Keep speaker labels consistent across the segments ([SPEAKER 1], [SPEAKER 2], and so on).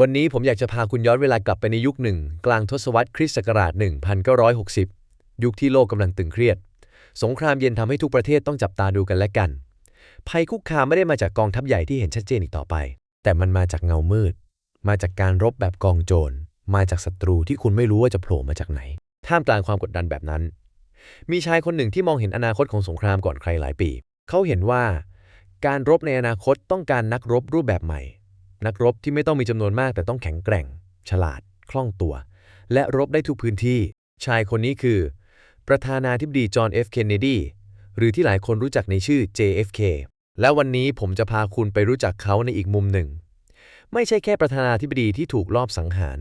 [SPEAKER 1] วันนี้ผมอยากจะพาคุณย้อนเวลากลับไปในยุคหนึ่ง กลางทศวรรษคริสต์ศักราช 1960 ยุคที่โลกกำลังตึงเครียด สงครามเย็นทำให้ทุกประเทศต้องจับตาดูกันและกัน ภัยคุกคามไม่ได้มาจากกองทัพใหญ่ที่เห็นชัดเจนอีกต่อไป แต่มันมาจากเงามืด มาจากการรบแบบกองโจร มาจากศัตรูที่คุณไม่รู้ว่าจะโผล่มาจากไหน ท่ามกลางความกดดันแบบนั้น มีชายคนหนึ่งที่มองเห็นอนาคตของสงครามก่อนใครหลายปี เขาเห็นว่า การรบในอนาคตต้องการนักรบรูปแบบใหม่ นักรบที่ไม่ต้องมีจำนวนมากแต่ต้องแข็งแกร่ง ฉลาด คล่องตัว และรบได้ทุกพื้นที่ ชายคนนี้คือ ประธานาธิบดีจอห์นเอฟเคนเนดีหรือที่หลายคนรู้จักในชื่อ JFK และวันนี้ผมจะพาคุณไปรู้จักเขาในอีกมุมหนึ่ง ไม่ใช่แค่ประธานาธิบดีที่ถูกลอบสังหาร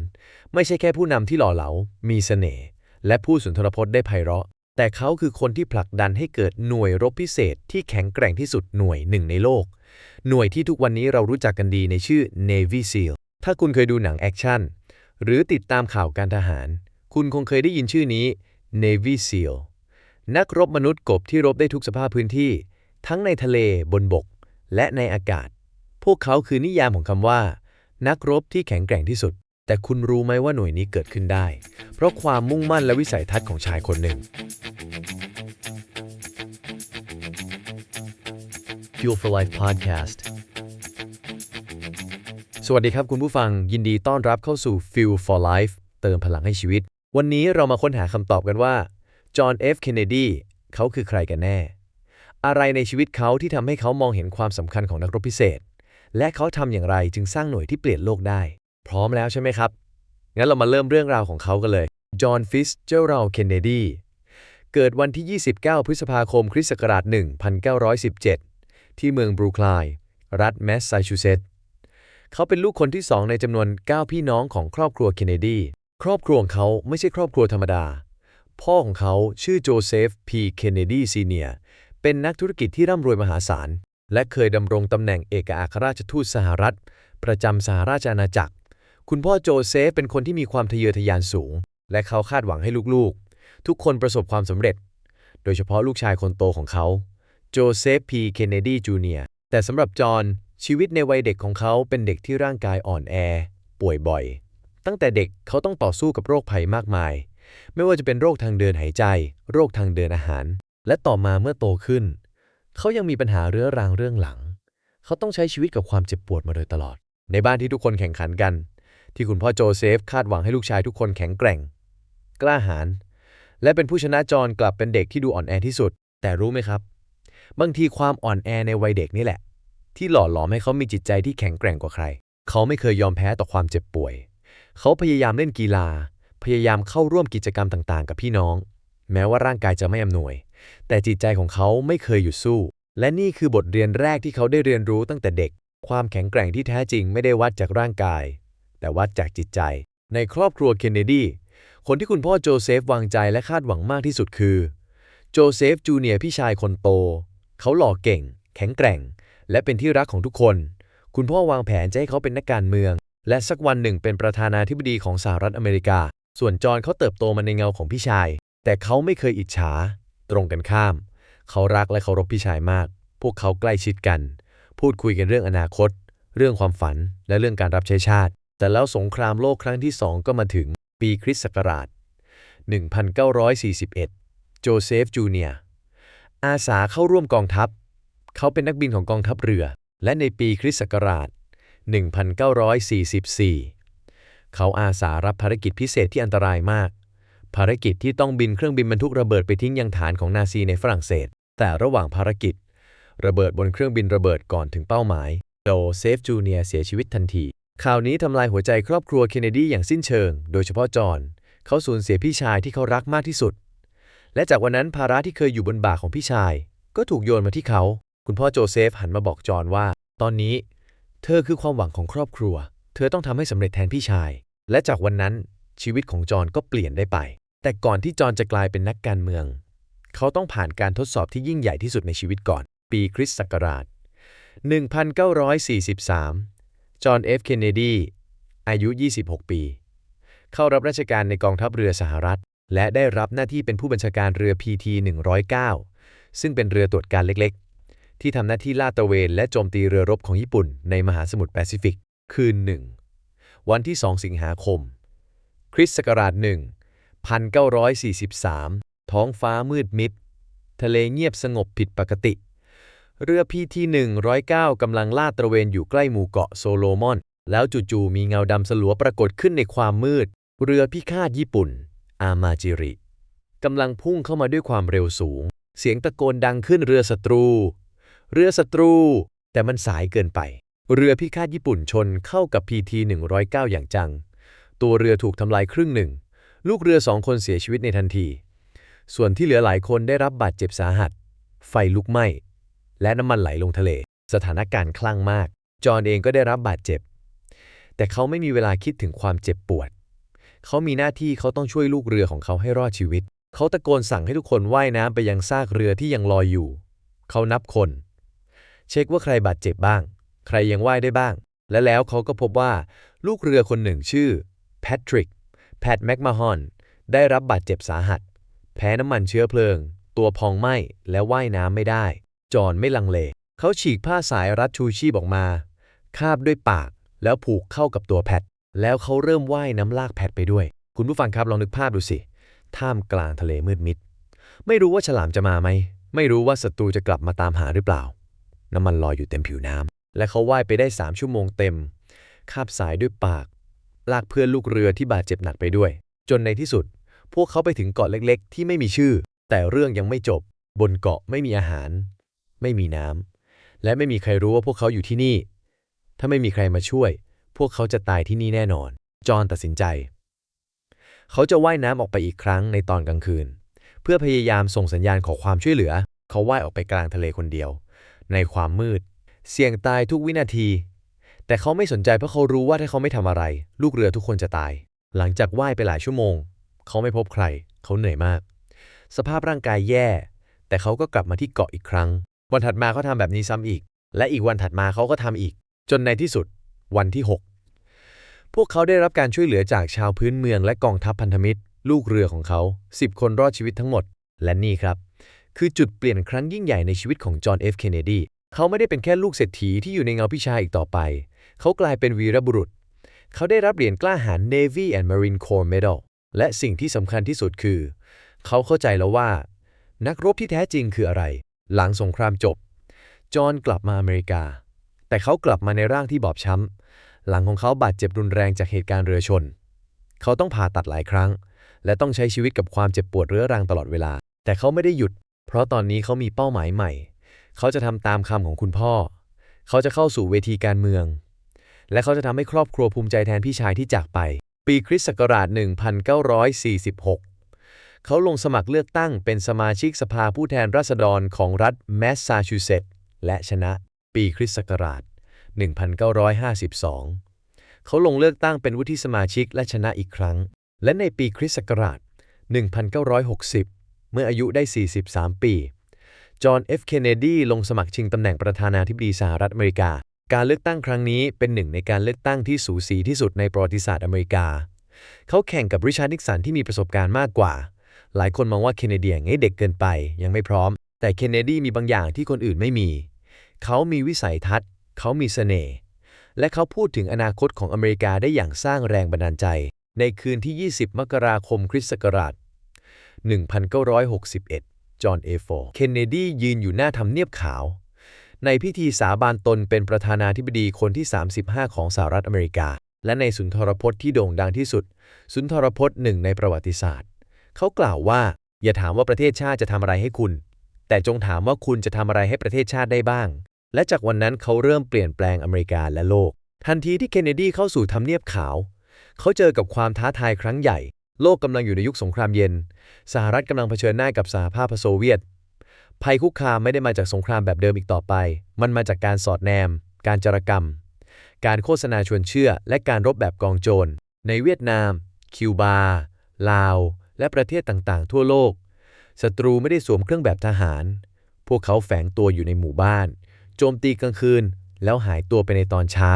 [SPEAKER 1] ไม่ใช่แค่ผู้นำที่หล่อเหลา มีเสน่ห์และผู้สุนทรพจน์ได้ไพเราะ แต่เขาคือคนที่ผลักดันให้เกิดหน่วยรบพิเศษที่แข็งแกร่งที่สุดหน่วยหนึ่งในโลก หน่วยที่ทุกวันนี้เรารู้จักกันดีในชื่อ Navy SEAL ถ้าคุณเคยดูหนังแอคชั่น หรือติดตามข่าวการทหาร คุณคงเคยได้ยินชื่อนี้ Navy SEAL นักรบมนุษย์กบที่รบได้ทุกสภาพพื้นที่ ทั้งในทะเลบนบก และในอากาศ พวกเขาคือนิยามของคำว่า นักรบที่แข็งแกร่งที่สุด แต่คุณรู้ไหมว่าหน่วยนี้เกิดขึ้นได้ เพราะความมุ่งมั่นและวิสัยทัศน์ของชายคนหนึ่ง Fuel for Life Podcast สวัสดีครับคุณผู้ฟังยินดีต้อนรับเข้าสู่ Fuel for Life เติมพลังให้ชีวิต วันนี้เรามาค้นหาคำตอบกันว่า จอห์น เอฟ เคนเนดี เขาคือใครกันแน่ อะไรในชีวิตเขาที่ทำให้เขามองเห็นความสำคัญของนักรบพิเศษ และเขาทำอย่างไรจึงสร้างหน่วยที่เปลี่ยนโลกได้ พร้อมแล้วใช่ไหมครับ งั้นเรามาเริ่มเรื่องราวของเขากันเลย จอห์น ฟิสเจอรัลเคนเนดีเกิดวันที่ 29 พฤษภาคม คริสต์ศักราช 1917 ที่เมืองบรูคลายรัฐแมสซาชูเซตส์เขาเป็นลูกคนที่สองในจำนวน 9 พี่น้องของครอบครัวเคนเนดี ครอบครัวของเขาไม่ใช่ครอบครัวธรรมดา พ่อของเขาชื่อโจเซฟพีเคนเนดีซีเนียร์เป็นนักธุรกิจที่ร่ำรวยมหาศาล และเคยดำรงตำแหน่งเอกอัครราชทูตสหรัฐ ประจำสหราชอาณาจักร คุณพ่อโจเซฟเป็นคนที่มีความทะเยอทะยานสูง และเขาคาดหวังให้ลูกๆ ทุกคนประสบความสำเร็จ โดยเฉพาะลูกชายคนโตของเขา โจเซฟพีเคนเนดีจูเนียร์แต่สำหรับจอห์นชีวิตในวัยเด็กของเขาเป็นเด็กที่ร่างกายอ่อนแอ ป่วยบ่อย ตั้งแต่เด็กเขาต้องต่อสู้กับโรคภัยมากมาย ไม่ว่าจะเป็นโรคทางเดินหายใจ โรคทางเดินอาหาร และต่อมาเมื่อโตขึ้น เขายังมีปัญหาเรื้อรังเรื่องหลัง เขาต้องใช้ชีวิตกับความเจ็บปวดมาโดยตลอด ในบ้านที่ทุกคนแข่งขันกัน ที่คุณพ่อโจเซฟคาดหวังให้ลูกชายทุกคนแข็งแกร่ง กล้าหาญและเป็นผู้ชนะจรกลับเป็นเด็กที่ดูอ่อนแอที่สุด แต่รู้ไหมครับ บางทีความอ่อนแอในวัยเด็กนี่แหละ ที่หล่อหลอมให้เขามีจิตใจที่แข็งแกร่งกว่าใคร เขาไม่เคยยอมแพ้ต่อความเจ็บป่วย เขาพยายามเล่นกีฬา พยายามเข้าร่วมกิจกรรมต่างๆ กับพี่น้อง แม้ว่าร่างกายจะไม่อำนวย แต่จิตใจของเขาไม่เคยหยุดสู้ และนี่คือบทเรียนแรกที่เขาได้เรียนรู้ตั้งแต่เด็ก ความแข็งแกร่งที่แท้จริงไม่ได้วัดจากร่างกาย แต่วัดจากจิตใจ ในครอบครัวเคนเนดีคนที่คุณพ่อโจเซฟวางใจและคาดหวังมากที่สุดคือ โจเซฟจูเนียร์พี่ชายคนโต เขาหล่อเก่ง แข็งแกร่ง และเป็นที่รักของทุกคน คุณพ่อวางแผนจะให้เขาเป็นนักการเมือง และสักวันหนึ่งเป็นประธานาธิบดีของสหรัฐอเมริกา ส่วนจอห์นเขาเติบโตมาในเงาของพี่ชาย แต่เขาไม่เคยอิจฉา ตรงกันข้าม เขารักและเคารพพี่ชายมาก พวกเขาใกล้ชิดกัน พูดคุยกันเรื่องอนาคต เรื่องความฝัน และเรื่องการรับใช้ชาติ แต่แล้วสงครามโลกครั้งที่สองก็มาถึงปีคริสต์ศักราช 1941 โจเซฟ จูเนียร์ อาสาเข้าร่วมกองทัพ เขาเป็นนักบินของกองทัพเรือ และในปีคริสต์ศักราช 1944 เขาอาสารับภารกิจพิเศษที่อันตรายมาก ภารกิจที่ต้องบินเครื่องบินบรรทุกระเบิดไปทิ้งยังฐานของนาซีในฝรั่งเศส แต่ระหว่างภารกิจ ระเบิดบนเครื่องบินระเบิดก่อนถึงเป้าหมายโจเซฟจูเนียเสียชีวิตทันที ข่าวนี้ทำลายหัวใจครอบครัวเคนเนดีอย่างสิ้นเชิง โดยเฉพาะจอห์นเขาสูญเสียพี่ชายที่เขารักมากที่สุด และจากวันนั้นภาระที่เคยอยู่บนบ่าของพี่ชาย ก็ถูกโยนมาที่เขา คุณพ่อโจเซฟหันมาบอกจอห์นว่า ตอนนี้ เธอคือความหวังของครอบครัว เธอต้องทำให้สำเร็จแทนพี่ชาย และจากวันนั้นชีวิตของจอห์นก็เปลี่ยนได้ไป แต่ก่อนที่จอห์นจะกลายเป็นนักการเมือง เขาต้องผ่านการทดสอบที่ยิ่งใหญ่ที่สุดในชีวิตก่อน ปีคริสต์ศักราช 1943 จอห์นเอฟเคนเนดีอายุ 26 ปี เข้ารับราชการในกองทัพเรือสหรัฐ และได้รับหน้าที่เป็นผู้บัญชาการเรือ PT 109 ซึ่งเป็นเรือตรวจการเล็กๆ ที่ทำหน้าที่ลาดตระเวนและโจมตีเรือรบของญี่ปุ่นในมหาสมุทรแปซิฟิก คืนหนึ่ง วันที่ 2 สิงหาคม คริสต์ศักราช1 1943 ท้องฟ้ามืดมิด ทะเลเงียบสงบผิดปกติ เรือพีที109กำลังลาดตระเวนอยู่ใกล้หมู่เกาะโซโลมอน แล้วจู่ๆมีเงาดำสลัวปรากฏขึ้นในความมืด เรือพิฆาตญี่ปุ่น อามาจิริกำลังพุ่งเข้ามาด้วยความเร็วสูง เสียงตะโกนดังขึ้นเรือศัตรู เรือศัตรู แต่มันสายเกินไป เรือพิฆาตญี่ปุ่นชนเข้ากับพีที109 อย่างจัง ตัวเรือถูกทำลายครึ่งหนึ่ง ลูกเรือสองคนเสียชีวิตในทันที ส่วนที่เหลือหลายคนได้รับบาดเจ็บสาหัส ไฟลุกไหม้ และน้ำมันไหลลงทะเล สถานการณ์คลั่งมาก จอห์นเองก็ได้รับบาดเจ็บ แต่เขาไม่มีเวลาคิดถึงความเจ็บปวด เขามีหน้าที่เขาต้องช่วยลูกเรือของเขาให้รอดชีวิต เขาตะโกนสั่งให้ทุกคนว่ายน้ำไปยังซากเรือที่ยังลอยอยู่ เขานับคน เช็คว่าใครบาดเจ็บบ้าง ใครยังว่ายได้บ้าง และแล้วเขาก็พบว่าลูกเรือคนหนึ่งชื่อแพทริกแพทแมคมาฮอนได้รับบาดเจ็บสาหัส แพ้น้ำมันเชื้อเพลิง ตัวพองไหม้และว่ายน้ำไม่ได้ จอนไม่ลังเล เขาฉีกผ้าสายรัดชูชีพออกมา คาบด้วยปากแล้วผูกเข้ากับตัวแพท แล้วเขาเริ่มว่ายน้ำลากแพทไปด้วย คุณผู้ฟังครับลองนึกภาพดูสิ ท่ามกลางทะเลมืดมิด ไม่รู้ว่าฉลามจะมาไหม ไม่รู้ว่าศัตรูจะกลับมาตามหาหรือเปล่า น้ำมันลอยอยู่เต็มผิวน้ำ และเขาว่ายไปได้ 3 ชั่วโมงเต็ม คาบสายด้วยปาก ลากเพื่อนลูกเรือที่บาดเจ็บหนักไปด้วย จนในที่สุด พวกเขาไปถึงเกาะเล็กๆ ที่ไม่มีชื่อ แต่เรื่องยังไม่จบ บนเกาะไม่มีอาหาร ไม่มีน้ำและไม่มีใครรู้ว่าพวกเขาอยู่ที่นี่ ถ้าไม่มีใครมาช่วย พวกเขาจะตายที่นี่แน่นอน จอห์นตัดสินใจ เขาจะว่ายน้ำออกไปอีกครั้งในตอนกลางคืน เพื่อพยายามส่งสัญญาณขอความช่วยเหลือ เขาว่ายออกไปกลางทะเลคนเดียว ในความมืด เสี่ยงตายทุกวินาที แต่เขาไม่สนใจเพราะเขารู้ว่าถ้าเขาไม่ทำอะไร ลูกเรือทุกคนจะตาย หลังจากว่ายไปหลายชั่วโมง เขาไม่พบใคร เขาเหนื่อยมาก สภาพร่างกายแย่ แต่เขาก็กลับมาที่เกาะอีกครั้ง วันถัดมาเขาทำแบบนี้ซ้ำอีก และอีกวันถัดมาเขาก็ทำอีก จนในที่สุด วันที่ 6 พวกเขาได้รับการช่วยเหลือจากชาวพื้นเมืองและกองทัพพันธมิตร ลูกเรือของเขา 10 คนรอดชีวิตทั้งหมด และนี่ครับ คือจุดเปลี่ยนครั้งยิ่งใหญ่ในชีวิตของจอห์นเอฟเคนเนดีเขาไม่ได้เป็นแค่ลูกเศรษฐีที่อยู่ในเงาพิชาอีกต่อไป เขากลายเป็นวีรบุรุษ เขาได้รับเหรียญกล้าหาญ Navy and Marine Corps Medal และสิ่งที่สำคัญที่สุดคือ เขาเข้าใจแล้วว่า นักรบที่แท้จริงคืออะไร หลังสงครามจบ จอห์นกลับมาอเมริกา แต่เขากลับมาในร่างที่บอบช้ำ หลังของเขาบาดเจ็บรุนแรงจากเหตุการณ์เรือชน เขาต้องผ่าตัดหลายครั้ง และต้องใช้ชีวิตกับความเจ็บปวดเรื้อรังตลอดเวลา แต่เขาไม่ได้หยุด เพราะตอนนี้เขามีเป้าหมายใหม่ เขาจะทำตามคำของคุณพ่อ เขาจะเข้าสู่เวทีการเมือง และเขาจะทำให้ครอบครัวภูมิใจแทนพี่ชายที่จากไป ปีคริสต์ศักราช 1946เขาลงสมัครเลือกตั้งเป็นสมาชิกสภาผู้แทนราษฎรของรัฐแมสซาชูเซตส์และชนะปีคริสต์ศักราช 1952 เขาลงเลือกตั้งเป็นวุฒิสมาชิกและชนะอีกครั้ง และในปีคริสต์ศักราช 1960 เมื่ออายุได้ 43 ปี จอห์น เอฟ เคนเนดี ลงสมัครชิงตำแหน่งประธานาธิบดีสหรัฐอเมริกา การเลือกตั้งครั้งนี้เป็นหนึ่งในการเลือกตั้งที่สูสีที่สุดในประวัติศาสตร์อเมริกา เขาแข่งกับริชาร์ดนิกสันที่มีประสบการณ์มากกว่า หลายคนมองว่าเคนเนดียังเด็กเกินไป ยังไม่พร้อม แต่เคนเนดีมีบางอย่างที่คนอื่นไม่มี เขามีวิสัยทัศน์ เขามีเสน่ห์และเขาพูดถึงอนาคตของอเมริกาได้อย่างสร้างแรงบันดาลใจ ในคืนที่ 20 มกราคมคริสต์ศักราช 1961 จอห์น เอฟอร์เคนเนดียืนอยู่หน้าทำเนียบขาว ในพิธีสาบานตนเป็นประธานาธิบดีคนที่ 35 ของสหรัฐอเมริกา และในสุนทรพจน์ที่โด่งดังที่สุด สุนทรพจน์หนึ่งในประวัติศาสตร์ เขากล่าวว่า อย่าถามว่าประเทศชาติจะทำอะไรให้คุณ แต่จงถามว่าคุณจะทำอะไรให้ประเทศชาติได้บ้าง และจากวันนั้นเขาเริ่มเปลี่ยนแปลงอเมริกาและโลก ทันทีที่เคนเนดีเข้าสู่ทำเนียบขาว เขาเจอกับความท้าทายครั้งใหญ่ โลกกำลังอยู่ในยุคสงครามเย็น สหรัฐกำลังเผชิญหน้ากับสหภาพโซเวียต ภัยคุกคามไม่ได้มาจากสงครามแบบเดิมอีกต่อไป มันมาจากการสอดแนม การจารกรรม การโฆษณาชวนเชื่อ และการรบแบบกองโจร ในเวียดนาม คิวบา ลาว และประเทศต่างๆ ทั่วโลก ศัตรูไม่ได้สวมเครื่องแบบทหาร พวกเขาแฝงตัวอยู่ในหมู่บ้าน โจมตีกลางคืน แล้วหายตัวไปในตอนเช้า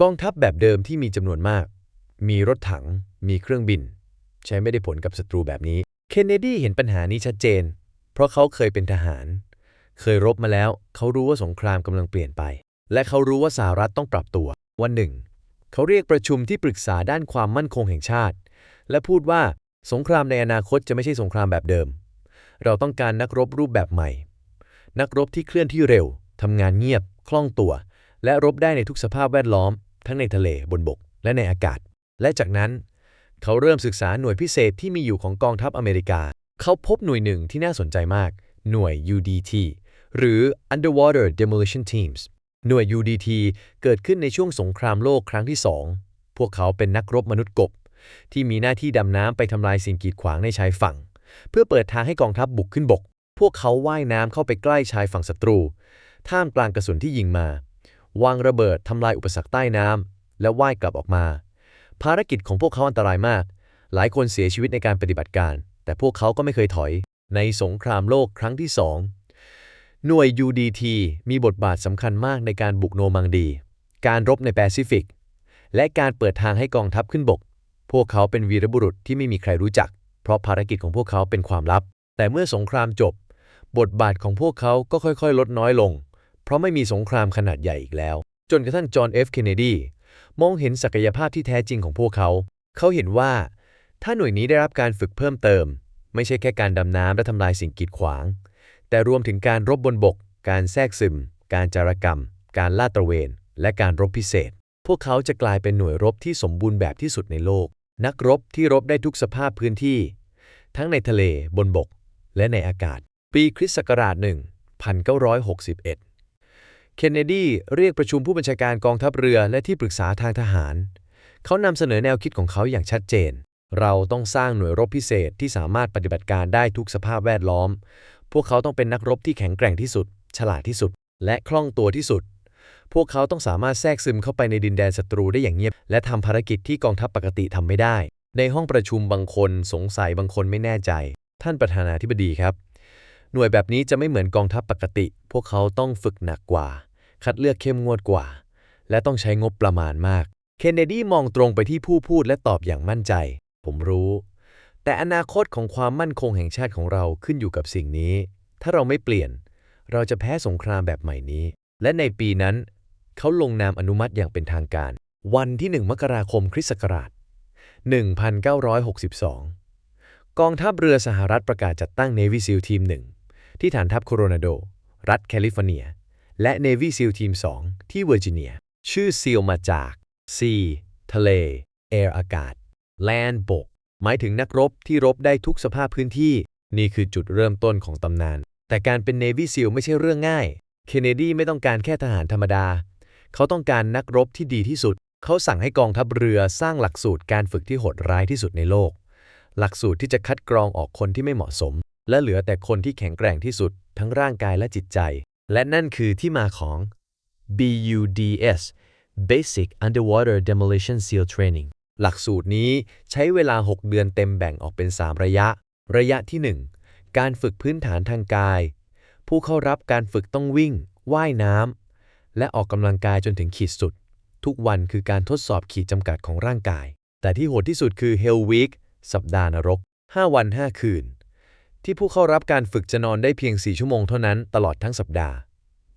[SPEAKER 1] กองทัพแบบเดิมที่มีจำนวนมาก มีรถถัง มีเครื่องบิน ใช้ไม่ได้ผลกับศัตรูแบบนี้ เคนเนดีเห็นปัญหานี้ชัดเจน เพราะเขาเคยเป็นทหาร เคยรบมาแล้ว เขารู้ว่าสงครามกำลังเปลี่ยนไป และเขารู้ว่าสหรัฐต้องปรับตัว วันหนึ่ง เขาเรียกประชุมที่ปรึกษาด้านความมั่นคงแห่งชาติ และพูดว่าสงครามในอนาคตจะไม่ใช่สงครามแบบเดิม เราต้องการนักรบรูปแบบใหม่ นักรบที่เคลื่อนที่เร็ว ทำงานเงียบ คล่องตัว และรบได้ในทุกสภาพแวดล้อม ทั้งในทะเลบนบก และในอากาศ และจากนั้น เขาเริ่มศึกษาหน่วยพิเศษที่มีอยู่ของกองทัพอเมริกา เขาพบหน่วยหนึ่งที่น่าสนใจมาก หน่วย UDT หรือ Underwater Demolition Teams หน่วย UDT เกิดขึ้นในช่วงสงครามโลกครั้งที่ 2 พวกเขาเป็นนักรบมนุษย์กบ ที่มีหน้าที่ดำน้ำไปทำลายสิ่งกีดขวางในชายฝั่ง เพื่อเปิดทางให้กองทัพบุกขึ้นบก พวกเขาว่ายน้ำเข้าไปใกล้ชายฝั่งศัตรู ท่ามกลางกระสุนที่ยิงมา วางระเบิดทำลายอุปสรรคใต้น้ำและว่ายกลับออกมา ภารกิจของพวกเขาอันตรายมาก หลายคนเสียชีวิตในการปฏิบัติการ แต่พวกเขาก็ไม่เคยถอย ในสงครามโลกครั้งที่สองหน่วย UDT มีบทบาทสำคัญมากในการบุกโนมังดี การรบในแปซิฟิก และการเปิดทางให้กองทัพขึ้นบก พวกเขาเป็นวีรบุรุษที่ไม่มีใครรู้จัก เพราะภารกิจของพวกเขาเป็นความลับ แต่เมื่อสงครามจบ บทบาทของพวกเขาก็ค่อยๆ ลดน้อยลง เพราะไม่มีสงครามขนาดใหญ่อีกแล้ว จนกระทั่งจอห์นเอฟเคนเนดีมองเห็นศักยภาพที่แท้จริงของพวกเขา เขาเห็นว่า ถ้าหน่วยนี้ได้รับการฝึกเพิ่มเติม ไม่ใช่แค่การดำน้ำและทำลายสิ่งกีดขวาง แต่รวมถึงการรบบนบก การแทรกซึม การจารกรรม การลาดตระเวน และการรบพิเศษ พวกเขาจะกลายเป็นหน่วยรบที่สมบูรณ์แบบที่สุดในโลก นักรบที่รบได้ทุกสภาพพื้นที่ ทั้งในทะเลบนบก และในอากาศ ปีคริสต์ศักราช1961 เคนเนดีเรียกประชุมผู้บัญชาการกองทัพเรือและที่ปรึกษาทางทหาร เขานำเสนอแนวคิดของเขาอย่างชัดเจน เราต้องสร้างหน่วยรบพิเศษที่สามารถปฏิบัติการได้ทุกสภาพแวดล้อม พวกเขาต้องเป็นนักรบที่แข็งแกร่งที่สุด ฉลาดที่สุด และคล่องตัวที่สุด พวกเขาต้องสามารถแทรกซึมเข้าไปในดินแดนศัตรูได้อย่างเงียบ และทำภารกิจที่กองทัพปกติทำไม่ได้ ในห้องประชุมบางคนสงสัยบางคนไม่แน่ใจ ท่านประธานาธิบดีครับ หน่วยแบบนี้จะไม่เหมือนกองทัพปกติ พวกเขาต้องฝึกหนักกว่า คัดเลือกเข้มงวดกว่า และต้องใช้งบประมาณมาก เคนเนดีมองตรงไปที่ผู้พูดและตอบอย่างมั่นใจ ผมรู้ แต่อนาคตของความมั่นคงแห่งชาติของเราขึ้นอยู่กับสิ่งนี้ ถ้าเราไม่เปลี่ยน เราจะแพ้สงครามแบบใหม่นี้ และในปีนั้น เขาลงนามอนุมัติอย่างเป็นทางการ วันที่ 1 มกราคมคริสต์ศักราช 1962 กองทัพเรือสหรัฐประกาศจัดตั้ง Navy SEAL ทีมหนึ่งที่ฐานทัพโคโรนาโด รัฐแคลิฟอร์เนีย และ Navy SEAL ทีม 2 ที่เวอร์จิเนีย ชื่อ SEAL มาจาก Sea ทะเล Air อากาศ Land บก หมายถึงนักรบที่รบได้ทุกสภาพพื้นที่ นี่คือจุดเริ่มต้นของตำนาน แต่การเป็น Navy SEAL ไม่ใช่เรื่องง่าย เคนเนดีไม่ต้องการแค่ทหารธรรมดา เขาต้องการนักรบที่ดีที่สุด เขาสั่งให้กองทัพเรือสร้างหลักสูตรการฝึกที่โหดร้ายที่สุดในโลก หลักสูตรที่จะคัดกรองออกคนที่ไม่เหมาะสม และเหลือแต่คนที่แข็งแกร่งที่สุด ทั้งร่างกายและจิตใจ และนั่นคือที่มาของ BUDS Basic Underwater Demolition SEAL Training หลักสูตรนี้ใช้เวลา 6 เดือนเต็มแบ่งออกเป็น 3 ระยะ ระยะที่ 1 การฝึกพื้นฐานทางกาย ผู้เข้ารับการฝึกต้องวิ่ง ว่ายน้ำ และออกกำลังกายจนถึงขีดสุด ทุกวันคือการทดสอบขีดจำกัดของร่างกาย แต่ที่โหดที่สุดคือ Hell Week สัปดาห์นรก 5 วัน 5 คืน ที่ผู้เข้ารับการฝึกจะนอนได้เพียง 4 ชั่วโมงเท่านั้นตลอดทั้งสัปดาห์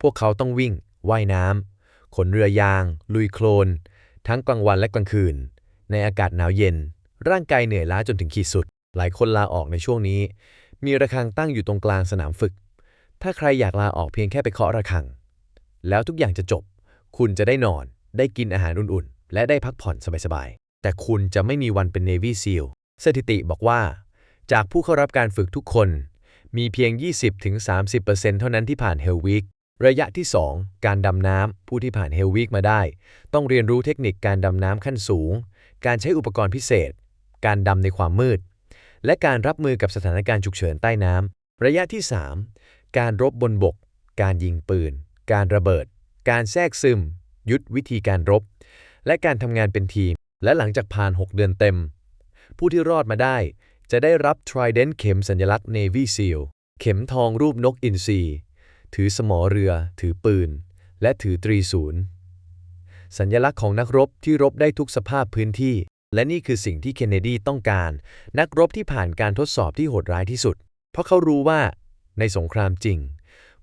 [SPEAKER 1] พวกเขาต้องวิ่ง ว่ายน้ำ ขนเรือยาง ลุยโคลน ทั้งกลางวันและกลางคืน ในอากาศหนาวเย็น ร่างกายเหนื่อยล้าจนถึงขีดสุด หลายคนลาออกในช่วงนี้ มีระฆังตั้งอยู่ตรงกลางสนามฝึก ถ้าใครอยากลาออกเพียงแค่ไปเคาะระฆัง แล้วทุกอย่างจะจบ คุณจะได้นอน ได้กินอาหารอุ่นๆ และได้พักผ่อนสบายๆ แต่คุณจะไม่มีวันเป็น Navy SEAL สถิติบอกว่า จากผู้เข้ารับการฝึกทุกคน มีเพียง 20-30%เท่านั้นที่ผ่าน Hell Week ระยะที่ 2 การดำน้ำ ผู้ที่ผ่าน Hell Week มาได้ ต้องเรียนรู้เทคนิคการดำน้ำขั้นสูง การใช้อุปกรณ์พิเศษ การดำในความมืด และการรับมือกับสถานการณ์ฉุกเฉินใต้น้ำ ระยะที่ 3 การรบบนบก การยิงปืน การระเบิด การแทรกซึม ยุทธวิธีการรบ และการทำงานเป็นทีม และหลังจากผ่าน 6 เดือนเต็ม ผู้ที่รอดมาได้ จะได้รับ Trident เข็มสัญลักษณ์ Navy SEAL เข็มทองรูปนกอินทรีถือสมอเรือ ถือปืน และถือตรีศูนย์สัญลักษณ์ของนักรบที่รบได้ทุกสภาพพื้นที่ และนี่คือสิ่งที่เคนเนดีต้องการ นักรบที่ผ่านการทดสอบที่โหดร้ายที่สุด เพราะเขารู้ว่า ในสงครามจริง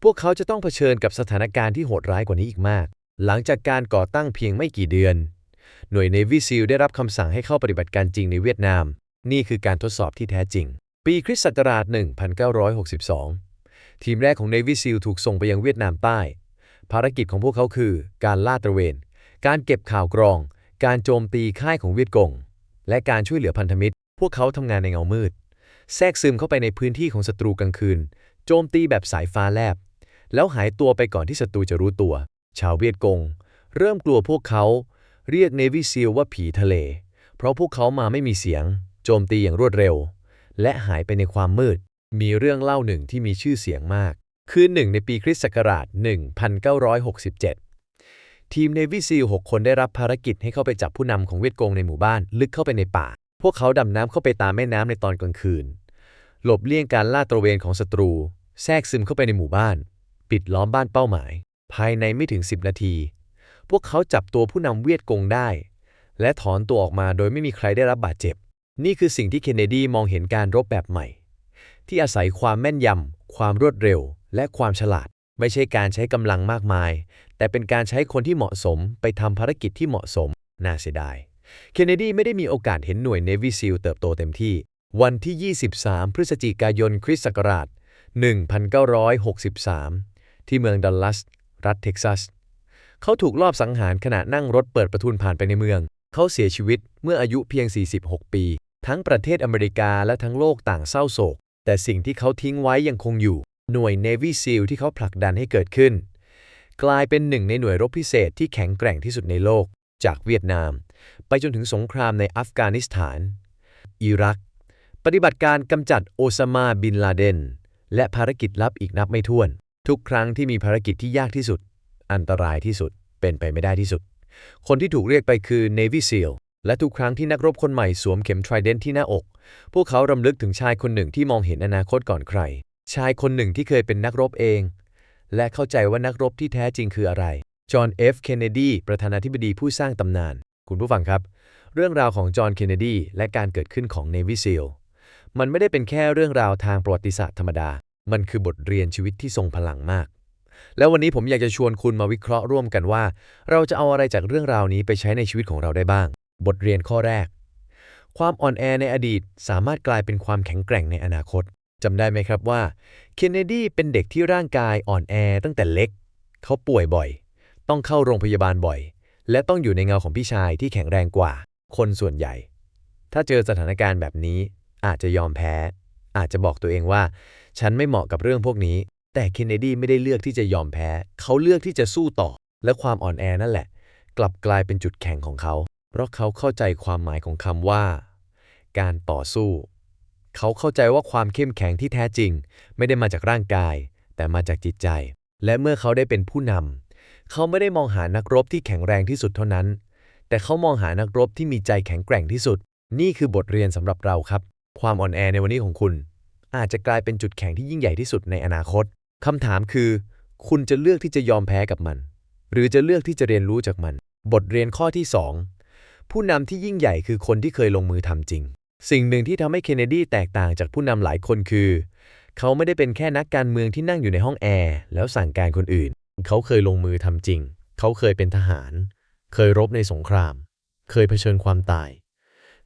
[SPEAKER 1] พวกเขาจะต้องเผชิญกับสถานการณ์ที่โหดร้ายกว่านี้อีกมาก หลังจากการก่อตั้งเพียงไม่กี่เดือน หน่วย Navy SEAL ได้รับคำสั่งให้เข้าปฏิบัติการจริงในเวียดนาม นี่คือการทดสอบที่แท้จริง ปีคริสต์ศักราช 1962 ทีมแรกของ Navy SEAL ถูกส่งไปยังเวียดนามใต้ ภารกิจของพวกเขาคือ การลาดตระเวน การเก็บข่าวกรอง การโจมตีค่ายของเวียดกง และการช่วยเหลือพันธมิตร พวกเขาทำงานในเงามืด แทรกซึมเข้าไปในพื้นที่ของศัตรูกลางคืน โจมตีแบบสายฟ้าแลบ แล้วหายตัวไปก่อนที่ศัตรูจะรู้ตัว ชาวเวียดกง เริ่มกลัวพวกเขา เรียก Navy SEAL ว่าผีทะเล เพราะพวกเขามาไม่มีเสียง โจมตีอย่างรวดเร็ว และหายไปในความมืด มีเรื่องเล่าหนึ่งที่มีชื่อเสียงมาก คือหนึ่งในปีคริสต์ศักราช 1967 ทีม Navy SEAL 6คนได้รับภารกิจให้เข้าไปจับผู้นำของเวียดกงในหมู่บ้าน ลึกเข้าไปในป่า พวกเขาดำน้ำเข้าไปตามแม่น้ำในตอนกลางคืน หลบเลี่ยงการล่าตระเวนของศัตรู แทรกซึมเข้าไปในหมู่บ้าน ปิดล้อมบ้านเป้าหมาย ภายในไม่ถึง 10 นาที พวกเขาจับตัวผู้นำเวียดกงได้ และถอนตัวออกมาโดยไม่มีใครได้รับบาดเจ็บ นี่คือสิ่งที่เคนเนดีมองเห็นการรบแบบใหม่ ที่อาศัยความแม่นยำ ความรวดเร็ว และความฉลาด ไม่ใช่การใช้กำลังมากมาย แต่เป็นการใช้คนที่เหมาะสมไปทำภารกิจที่เหมาะสม น่าเสียดาย เคนเนดีไม่ได้มีโอกาสเห็นหน่วย Navy SEAL เติบโตเต็มที่ วันที่ 23 พฤศจิกายนคริสต์ศักราช 1963 ที่เมืองดัลลัส รัฐเท็กซัส เขาถูกลอบสังหารขณะนั่งรถเปิดประทุนผ่านไปในเมือง เขาเสียชีวิตเมื่ออายุเพียง 46 ปี ทั้งประเทศอเมริกาและทั้งโลกต่างเศร้าโศก แต่สิ่งที่เขาทิ้งไว้ยังคงอยู่ หน่วย Navy SEAL ที่เขาผลักดันให้เกิดขึ้น กลายเป็นหนึ่งในหน่วยรบพิเศษที่แข็งแกร่งที่สุดในโลก จากเวียดนาม ไปจนถึงสงครามในอัฟกานิสถาน อิรัก ปฏิบัติการกำจัดโอซามาบินลาเดน และภารกิจลับอีกนับไม่ถ้วน ทุกครั้งที่มีภารกิจที่ยากที่สุด อันตรายที่สุด เป็นไปไม่ได้ที่สุด คนที่ถูกเรียกไปคือ Navy SEAL และทุกครั้งที่นักรบคนใหม่สวมเข็ม Trident ที่หน้าอก พวกเขารำลึกถึงชายคนหนึ่งที่มองเห็นอนาคตก่อนใคร ชายคนหนึ่งที่เคยเป็นนักรบเอง และเข้าใจว่านักรบที่แท้จริงคืออะไร จอห์นเอฟเคนเนดี ประธานาธิบดีผู้สร้างตำนาน คุณผู้ฟังครับ เรื่องราวของจอห์นเคนเนดีและการเกิดขึ้นของ Navy SEAL มันไม่ได้เป็นแค่เรื่องราวทางประวัติศาสตร์ธรรมดา มันคือบทเรียนชีวิตที่ทรงพลังมาก แล้ววันนี้ผมอยากจะชวนคุณมาวิเคราะห์ร่วมกันว่า เราจะเอาอะไรจากเรื่องราวนี้ไปใช้ในชีวิตของเราได้บ้าง บทเรียนข้อแรก ความอ่อนแอในอดีตสามารถกลายเป็นความแข็งแกร่งในอนาคตจำได้ไหมครับว่าเคนเนดีเป็นเด็กที่ร่างกายอ่อนแอตั้งแต่เล็ก เขาป่วยบ่อย ต้องเข้าโรงพยาบาลบ่อย และต้องอยู่ในเงาของพี่ชายที่แข็งแรงกว่า คนส่วนใหญ่ ถ้าเจอสถานการณ์แบบนี้ อาจจะยอมแพ้ อาจจะบอกตัวเองว่า ฉันไม่เหมาะกับเรื่องพวกนี้ แต่เคนเนดีไม่ได้เลือกที่จะยอมแพ้ เขาเลือกที่จะสู้ต่อ และความอ่อนแอนั่นแหละ กลับกลายเป็นจุดแข็งของเขา เพราะเขาเข้าใจความหมายของคำว่า การต่อสู้ เขาเข้าใจว่าความเข้มแข็งที่แท้จริง ไม่ได้มาจากร่างกาย แต่มาจากจิตใจ และเมื่อเขาได้เป็นผู้นำเขาไม่ได้มองหานักรบที่แข็งแรงที่สุดเท่านั้น แต่เขามองหานักรบที่มีใจแข็งแกร่งที่สุด นี่คือบทเรียนสำหรับเราครับ ความอ่อนแอในวันนี้ของคุณ อาจจะกลายเป็นจุดแข็งที่ยิ่งใหญ่ที่สุดในอนาคตคำถามคือ คุณจะเลือกที่จะยอมแพ้กับมัน หรือจะเลือกที่จะเรียนรู้จากมัน บทเรียนข้อที่ 2 ผู้นำที่ยิ่งใหญ่คือคนที่เคยลงมือทำจริง สิ่งหนึ่งที่ทำให้เคนเนดีแตกต่างจากผู้นำหลายคนคือ เขาไม่ได้เป็นแค่นักการเมืองที่นั่งอยู่ในห้องแอร์แล้วสั่งการคนอื่น เขาเคยลงมือทำจริง เขาเคยเป็นทหาร เคยรบในสงคราม เคยเผชิญความตาย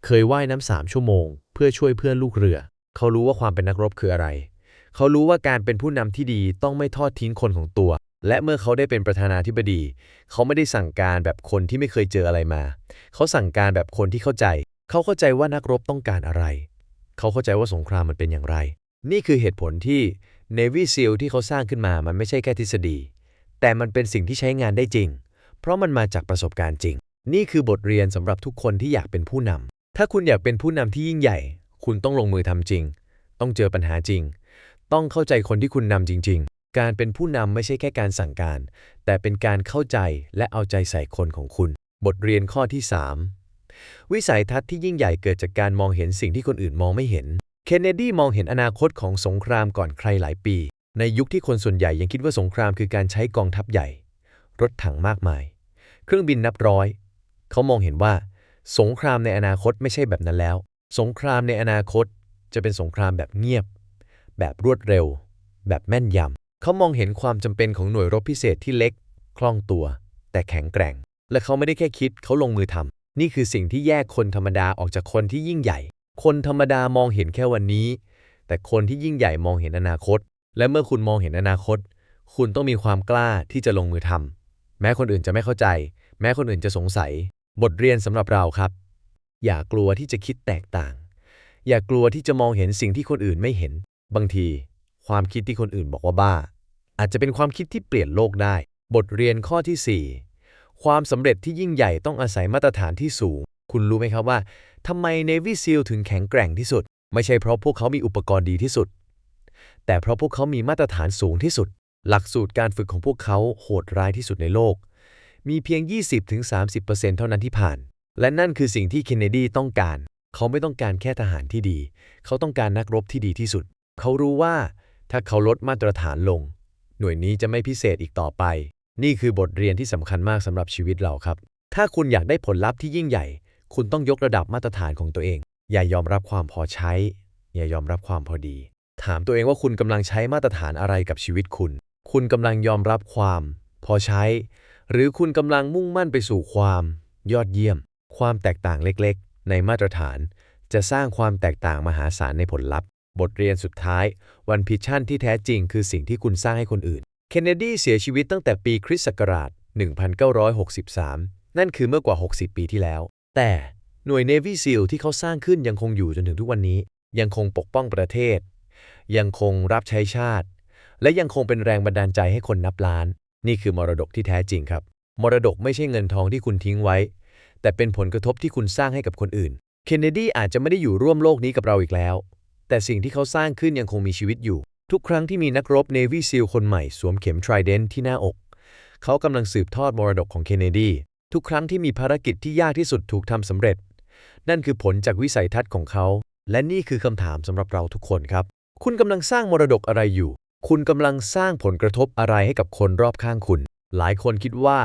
[SPEAKER 1] เคยว่ายน้ำสามชั่วโมง เพื่อช่วยเพื่อนลูกเรือ เขารู้ว่าความเป็นนักรบคืออะไร เขารู้ว่าการเป็นผู้นำที่ดีต้องไม่ทอดทิ้งคนของตัว และเมื่อเขาได้เป็นประธานาธิบดี เขาไม่ได้สั่งการแบบคนที่ไม่เคยเจออะไรมา เขาสั่งการแบบคนที่เข้าใจ เขาเข้าใจว่านักรบต้องการอะไร เขาเข้าใจว่าสงครามมันเป็นอย่างไร นี่คือเหตุผลที่ Navy SEAL ที่เขาสร้างขึ้นมามันไม่ใช่แค่ทฤษฎี แต่มันเป็นสิ่งที่ใช้งานได้จริง เพราะมันมาจากประสบการณ์จริง นี่คือบทเรียนสำหรับทุกคนที่อยากเป็นผู้นำถ้าคุณอยากเป็นผู้นำที่ยิ่งใหญ่ คุณต้องลงมือทำจริง ต้องเจอปัญหาจริง ต้องเข้าใจคนที่คุณนำจริง ๆ การเป็นผู้นำไม่ใช่แค่การสั่งการ แต่เป็นการเข้าใจและเอาใจใส่คนของคุณ บทเรียนข้อที่ 3 วิสัยทัศน์ที่ยิ่งใหญ่เกิดจากการมองเห็นสิ่งที่คนอื่นมองไม่เห็น เคนเนดีมองเห็นอนาคตของสงครามก่อนใครหลายปี ในยุคที่คนส่วนใหญ่ยังคิดว่าสงครามคือการใช้กองทัพใหญ่ รถถังมากมาย เครื่องบินนับร้อย เขามองเห็นว่า สงครามในอนาคตไม่ใช่แบบนั้นแล้ว สงครามในอนาคตจะเป็นสงครามแบบเงียบ แบบรวดเร็ว แบบแม่นยำ เขามองเห็นความจำเป็นของหน่วยรบพิเศษที่เล็ก คล่องตัว แต่แข็งแกร่ง และเขาไม่ได้แค่คิด เขาลงมือทำ นี่คือสิ่งที่แยกคนธรรมดาออกจากคนที่ยิ่งใหญ่ คนธรรมดามองเห็นแค่วันนี้ แต่คนที่ยิ่งใหญ่มองเห็นอนาคต และเมื่อคุณมองเห็นอนาคต คุณต้องมีความกล้าที่จะลงมือทำ แม้คนอื่นจะไม่เข้าใจ แม้คนอื่นจะสงสัย บทเรียนสำหรับเราครับ อย่ากลัวที่จะคิดแตกต่าง อย่ากลัวที่จะมองเห็นสิ่งที่คนอื่นไม่เห็น บางที ความคิดที่คนอื่นบอกว่าบ้า อาจจะเป็นความคิดที่เปลี่ยนโลกได้ บทเรียนข้อที่ 4 ความสำเร็จที่ยิ่งใหญ่ต้องอาศัยมาตรฐานที่สูง คุณรู้ไหมครับว่าทำไม Navy SEAL ถึงแข็งแกร่งที่สุด ไม่ใช่เพราะพวกเขามีอุปกรณ์ดีที่สุด แต่เพราะพวกเขามีมาตรฐานสูงที่สุด หลักสูตรการฝึกของพวกเขาโหดร้ายที่สุดในโลก มีเพียง 20-30%เท่านั้นที่ผ่าน และนั่นคือสิ่งที่เคนเนดีต้องการเขาไม่ต้องการแค่ทหารที่ดี เขาต้องการนักรบที่ดีที่สุด เขารู้ว่า ถ้าเขาลดมาตรฐานลง หน่วยนี้จะไม่พิเศษอีกต่อไป นี่คือบทเรียนที่สำคัญมากสำหรับชีวิตเราครับ ถ้าคุณอยากได้ผลลัพธ์ที่ยิ่งใหญ่ คุณต้องยกระดับมาตรฐานของตัวเอง อย่ายอมรับความพอใช้ อย่ายอมรับความพอดี ถามตัวเองว่าคุณกำลังใช้มาตรฐานอะไรกับชีวิตคุณ คุณกำลังยอมรับความ พอใช้ หรือคุณกำลังมุ่งมั่นไปสู่ความ ยอดเยี่ยม ความแตกต่างเล็กๆ ในมาตรฐานจะสร้างความแตกต่างมหาศาลในผลลัพธ์ บทเรียนสุดท้าย วันพิชชั่นที่แท้จริงคือสิ่งที่คุณสร้างให้คนอื่น เคนเนดีเสียชีวิตตั้งแต่ปีคริสต์ศักราช 1963 นั่นคือเมื่อกว่า 60 ปีที่แล้ว แต่หน่วย Navy SEAL ที่เขาสร้างขึ้นยังคงอยู่จนถึงทุกวันนี้ ยังคงปกป้องประเทศ ยังคงรับใช้ชาติ และยังคงเป็นแรงบันดาลใจให้คนนับล้าน นี่คือมรดกที่แท้จริงครับ มรดกไม่ใช่เงินทองที่คุณทิ้งไว้ แต่เป็นผลกระทบที่คุณสร้างให้กับคนอื่น เคนเนดีอาจจะไม่ได้อยู่ร่วมโลกนี้กับเราอีกแล้ว แต่สิ่งที่เขาสร้างขึ้นยังคงมีชีวิตอยู่ ทุกครั้งที่มีนักรบ Navy SEAL คนใหม่สวมเข็ม Trident ที่หน้าอก เขากำลังสืบทอดมรดกของเคนเนดี ทุกครั้งที่มีภารกิจที่ยากที่สุดถูกทำสำเร็จ นั่นคือผลจากวิสัยทัศน์ของเขา และนี่คือคำถามสำหรับเราทุกคนครับ คุณกำลังสร้างมรดกอะไรอยู่ คุณกำลังสร้างผลกระทบอะไรให้กับคนรอบข้างคุณ หลายคนคิดว่า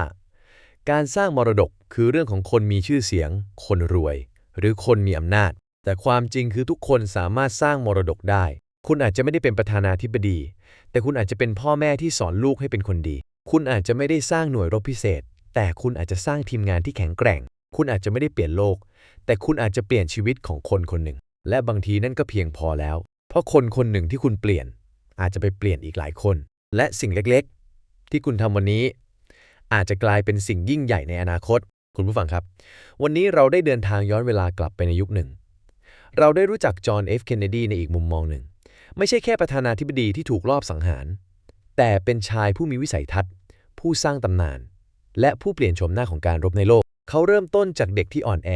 [SPEAKER 1] การสร้างมรดกคือเรื่องของคนมีชื่อเสียง คนรวย หรือคนมีอำนาจ แต่ความจริงคือทุกคนสามารถสร้างมรดกได้ คุณอาจจะไม่ได้เป็นประธานาธิบดี แต่คุณอาจจะเป็นพ่อแม่ที่สอนลูกให้เป็นคนดี คุณอาจจะไม่ได้สร้างหน่วยรบพิเศษ แต่คุณอาจจะสร้างทีมงานที่แข็งแกร่ง คุณอาจจะไม่ได้เปลี่ยนโลก แต่คุณอาจจะเปลี่ยนชีวิตของคนคนหนึ่ง และบางทีนั่นก็เพียงพอแล้ว เพราะคนคนหนึ่งที่คุณเปลี่ยน อาจจะไปเปลี่ยนอีกหลายคน และสิ่งเล็กๆ ที่คุณทำวันนี้ อาจจะกลายเป็นสิ่งยิ่งใหญ่ในอนาคต คุณผู้ฟังครับ วันนี้เราได้เดินทางย้อนเวลากลับไปในยุคหนึ่ง เราได้รู้จักจอห์นเอฟเคนเนดีในอีกมุมมองหนึ่ง ไม่ใช่แค่ประธานาธิบดีที่ถูกลอบสังหาร แต่เป็นชายผู้มีวิสัยทัศน์ ผู้สร้างตำนาน และผู้เปลี่ยนโฉมหน้าของการรบในโลก เขาเริ่มต้นจากเด็กที่อ่อนแอ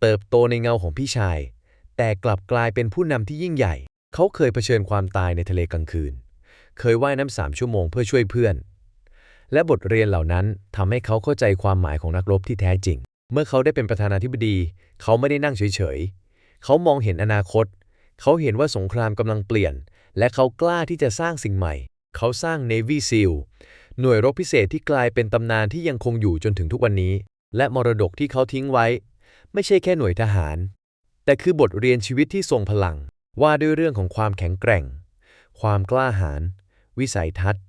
[SPEAKER 1] เติบโตในเงาของพี่ชาย แต่กลับกลายเป็นผู้นำที่ยิ่งใหญ่ เขาเคยเผชิญความตายในทะเลกลางคืน เคยว่ายน้ำสามชั่วโมงเพื่อช่วยเพื่อน และบทเรียนเหล่านั้นทำให้เขาเข้าใจความหมายของนักรบที่แท้จริง เมื่อเขาได้เป็นประธานาธิบดี เขาไม่ได้นั่งเฉยๆ เขามองเห็นอนาคต เขาเห็นว่าสงครามกำลังเปลี่ยน และเขากล้าที่จะสร้างสิ่งใหม่ เขาสร้าง Navy SEAL หน่วยรบพิเศษที่กลายเป็นตำนานที่ยังคงอยู่จนถึงทุกวันนี้ และมรดกที่เขาทิ้งไว้ ไม่ใช่แค่หน่วยทหาร แต่คือบทเรียนชีวิตที่ทรงพลัง ว่าด้วยเรื่องของความแข็งแกร่ง ความกล้าหาญ วิสัยทัศน์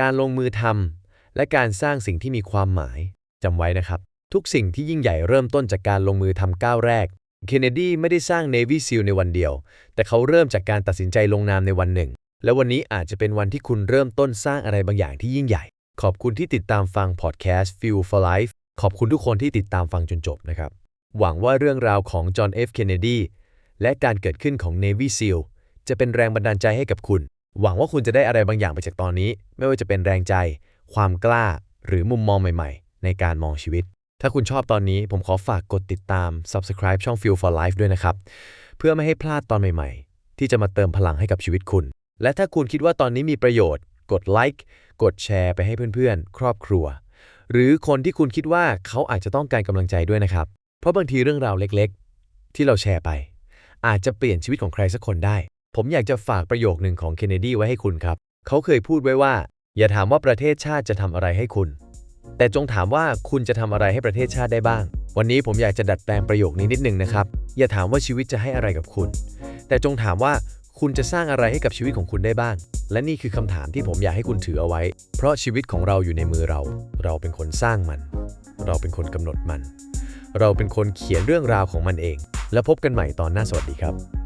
[SPEAKER 1] การลงมือทำ และการสร้างสิ่งที่มีความหมายจำไว้นะครับ ทุกสิ่งที่ยิ่งใหญ่เริ่มต้นจากการลงมือทำก้าวแรก เคนเนดีไม่ได้สร้าง Navy SEAL ในวันเดียว แต่เขาเริ่มจากการตัดสินใจลงนามในวันหนึ่ง และวันนี้อาจจะเป็นวันที่คุณเริ่มต้นสร้างอะไรบางอย่างที่ยิ่งใหญ่ ขอบคุณที่ติดตามฟังพอดแคสต์ Fuel for Life ขอบคุณทุกคนที่ติดตามฟังจนจบนะครับ หวังว่าเรื่องราวของจอห์นเอฟเคนเนดีและการเกิดขึ้นของ Navy SEAL จะเป็นแรงบันดาลใจให้กับคุณ หวังว่าคุณจะได้อะไรบางอย่างไปจากตอนนี้ ไม่ว่าจะเป็นแรงใจ ความกล้า หรือมุมมองใหม่ ๆ ในการมองชีวิต ถ้าคุณชอบตอนนี้ผมขอฝากกดติดตาม Subscribe ช่อง Fuel for Life ด้วยนะครับ เพื่อไม่ให้พลาดตอนใหม่ๆ ที่จะมาเติมพลังให้กับชีวิตคุณ และถ้าคุณคิดว่าตอนนี้มีประโยชน์ กดไลค์กดแชร์ไปให้เพื่อนๆ ครอบครัว หรือคนที่คุณคิดว่าเขาอาจจะต้องการกำลังใจด้วยนะครับ เพราะบางทีเรื่องราวเล็กๆ ที่เราแชร์ไป อาจจะเปลี่ยนชีวิตของใครสักคนได้ ผมอยากจะฝากประโยคหนึ่งของเคนเนดีไว้ให้คุณครับ เขาเคยพูดไว้ว่า อย่าถามว่าประเทศชาติจะทำอะไรให้คุณ แต่จงถามว่าคุณจะทำอะไรให้ประเทศชาติได้บ้าง วันนี้ผมอยากจะดัดแปลงประโยคนี้นิดนึงนะครับ อย่าถามว่าชีวิตจะให้อะไรกับคุณ แต่จงถามว่าคุณจะสร้างอะไรให้กับชีวิตของคุณได้บ้าง และนี่คือคำถามที่ผมอยากให้คุณถือเอาไว้ เพราะชีวิตของเราอยู่ในมือเรา เราเป็นคนสร้างมัน เราเป็นคนกำหนดมัน เราเป็นคนเขียนเรื่องราวของมันเอง แล้วพบกันใหม่ตอนหน้าสวัสดีครับ